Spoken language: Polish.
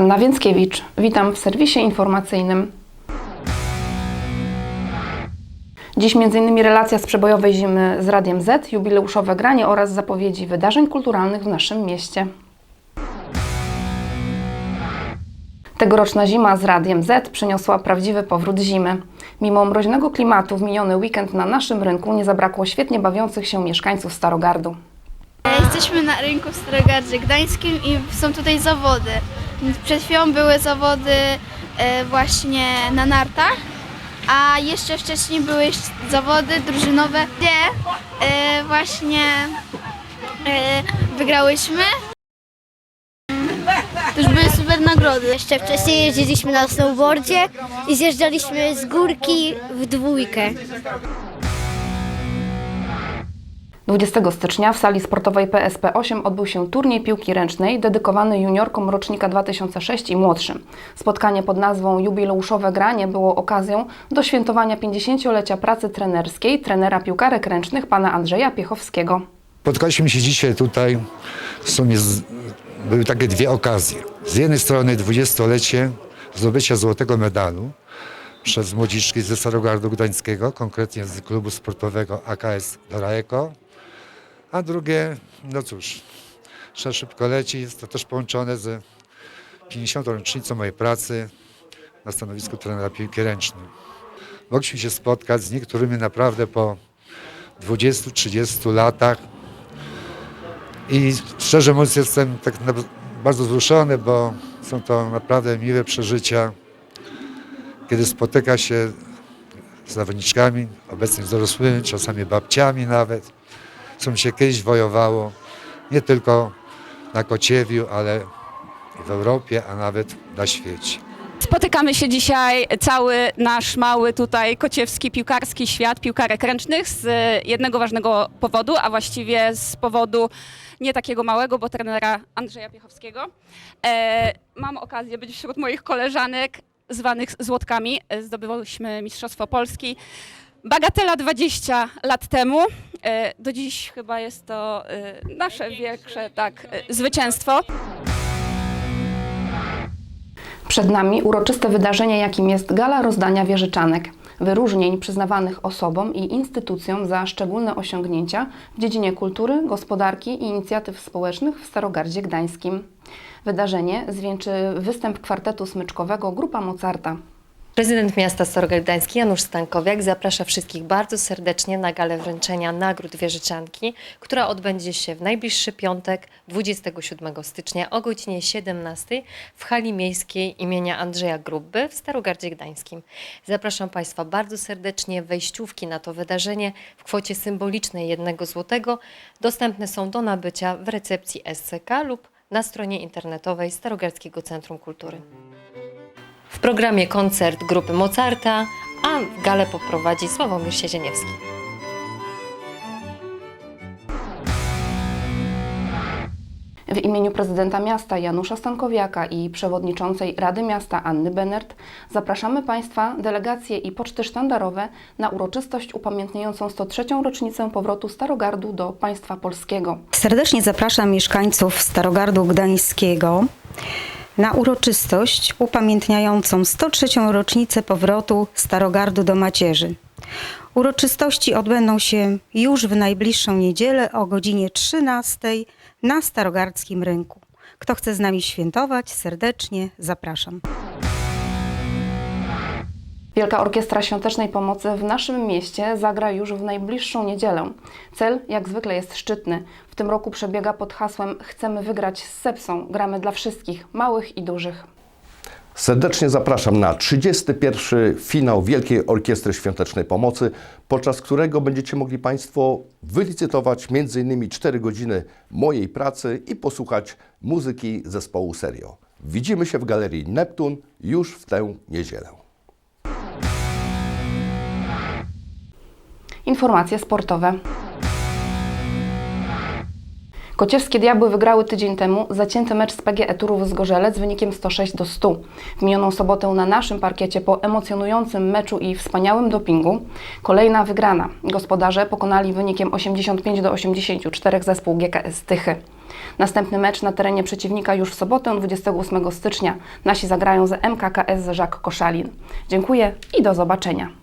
Anna Więckiewicz. Witam w serwisie informacyjnym. Dziś m.in. relacja z przebojowej zimy z Radiem Z, jubileuszowe granie oraz zapowiedzi wydarzeń kulturalnych w naszym mieście. Tegoroczna zima z Radiem Z przyniosła prawdziwy powrót zimy. Mimo mroźnego klimatu w miniony weekend na naszym rynku nie zabrakło świetnie bawiących się mieszkańców Starogardu. Jesteśmy na rynku w Starogardzie Gdańskim i są tutaj zawody. Przed chwilą były zawody e, właśnie na nartach, a jeszcze wcześniej były zawody drużynowe, gdzie e, właśnie e, wygrałyśmy. To już były super nagrody. Jeszcze wcześniej jeździliśmy na snowboardzie i zjeżdżaliśmy z górki w dwójkę. 20 stycznia w sali sportowej PSP 8 odbył się turniej piłki ręcznej dedykowany juniorkom rocznika 2006 i młodszym. Spotkanie pod nazwą Jubileuszowe Granie było okazją do świętowania 50-lecia pracy trenerskiej trenera piłkarek ręcznych pana Andrzeja Piechowskiego. Spotkaliśmy się dzisiaj tutaj, w sumie z, były takie dwie okazje. Z jednej strony 20-lecie zdobycia złotego medalu przez młodziczki ze Starogardu Gdańskiego, konkretnie z klubu sportowego AKS Doraeko, a drugie, no cóż, że szybko leci, jest to też połączone z 50. rocznicą mojej pracy na stanowisku trenera piłki ręcznej. Mogliśmy się spotkać z niektórymi naprawdę po 20-30 latach, i szczerze mówiąc jestem tak bardzo wzruszony, bo są to naprawdę miłe przeżycia, kiedy spotyka się z zawodniczkami, obecnie z dorosłymi, czasami babciami nawet, z którym się kiedyś wojowało, nie tylko na Kociewiu, ale w Europie, a nawet na świecie. Spotykamy się dzisiaj cały nasz mały tutaj kociewski piłkarski świat piłkarek ręcznych z jednego ważnego powodu, a właściwie z powodu nie takiego małego, bo trenera Andrzeja Piechowskiego. E, mam okazję być wśród moich koleżanek zwanych złotkami. E, Zdobywałyśmy Mistrzostwo Polski. Bagatela 20 lat temu. E, do dziś chyba jest to e, nasze większe tak, e, zwycięstwo. Przed nami uroczyste wydarzenie, jakim jest gala rozdania wieżyczanek, wyróżnień przyznawanych osobom i instytucjom za szczególne osiągnięcia w dziedzinie kultury, gospodarki i inicjatyw społecznych w Starogardzie Gdańskim. Wydarzenie zwieńczy występ kwartetu smyczkowego Grupa Mozarta. Prezydent miasta Starogard Gdański Janusz Stankowiak zaprasza wszystkich bardzo serdecznie na galę wręczenia nagród Wieżyczanki, która odbędzie się w najbliższy piątek 27 stycznia o godzinie 17 w hali miejskiej imienia Andrzeja Grubby w Starogardzie Gdańskim. Zapraszam Państwa bardzo serdecznie. Wejściówki na to wydarzenie w kwocie symbolicznej 1 złotego dostępne są do nabycia w recepcji SCK lub na stronie internetowej Starogardzkiego Centrum Kultury. W programie koncert grupy Mozarta, a galę poprowadzi Sławomir Siezieniewski. W imieniu prezydenta miasta Janusza Stankowiaka i przewodniczącej Rady Miasta Anny Benert zapraszamy Państwa, delegacje i poczty sztandarowe na uroczystość upamiętniającą 103. rocznicę powrotu Starogardu do państwa polskiego. Serdecznie zapraszam mieszkańców Starogardu Gdańskiego na uroczystość upamiętniającą 103. rocznicę powrotu Starogardu do macierzy. Uroczystości odbędą się już w najbliższą niedzielę o godzinie 13 na Starogardzkim Rynku. Kto chce z nami świętować, serdecznie zapraszam. Wielka Orkiestra Świątecznej Pomocy w naszym mieście zagra już w najbliższą niedzielę. Cel jak zwykle jest szczytny. W tym roku przebiega pod hasłem Chcemy wygrać z Sepsą. Gramy dla wszystkich, małych i dużych. Serdecznie zapraszam na 31. finał Wielkiej Orkiestry Świątecznej Pomocy, podczas którego będziecie mogli Państwo wylicytować m.in. 4 godziny mojej pracy i posłuchać muzyki zespołu Serio. Widzimy się w Galerii Neptun już w tę niedzielę. Informacje sportowe. Kociewskie Diabły wygrały tydzień temu zacięty mecz z PGE Turów z Gorzelec z wynikiem 106 do 100. W minioną sobotę na naszym parkiecie po emocjonującym meczu i wspaniałym dopingu kolejna wygrana. Gospodarze pokonali wynikiem 85 do 84 zespół GKS Tychy. Następny mecz na terenie przeciwnika już w sobotę 28 stycznia. Nasi zagrają z MKKS Żak Koszalin. Dziękuję i do zobaczenia.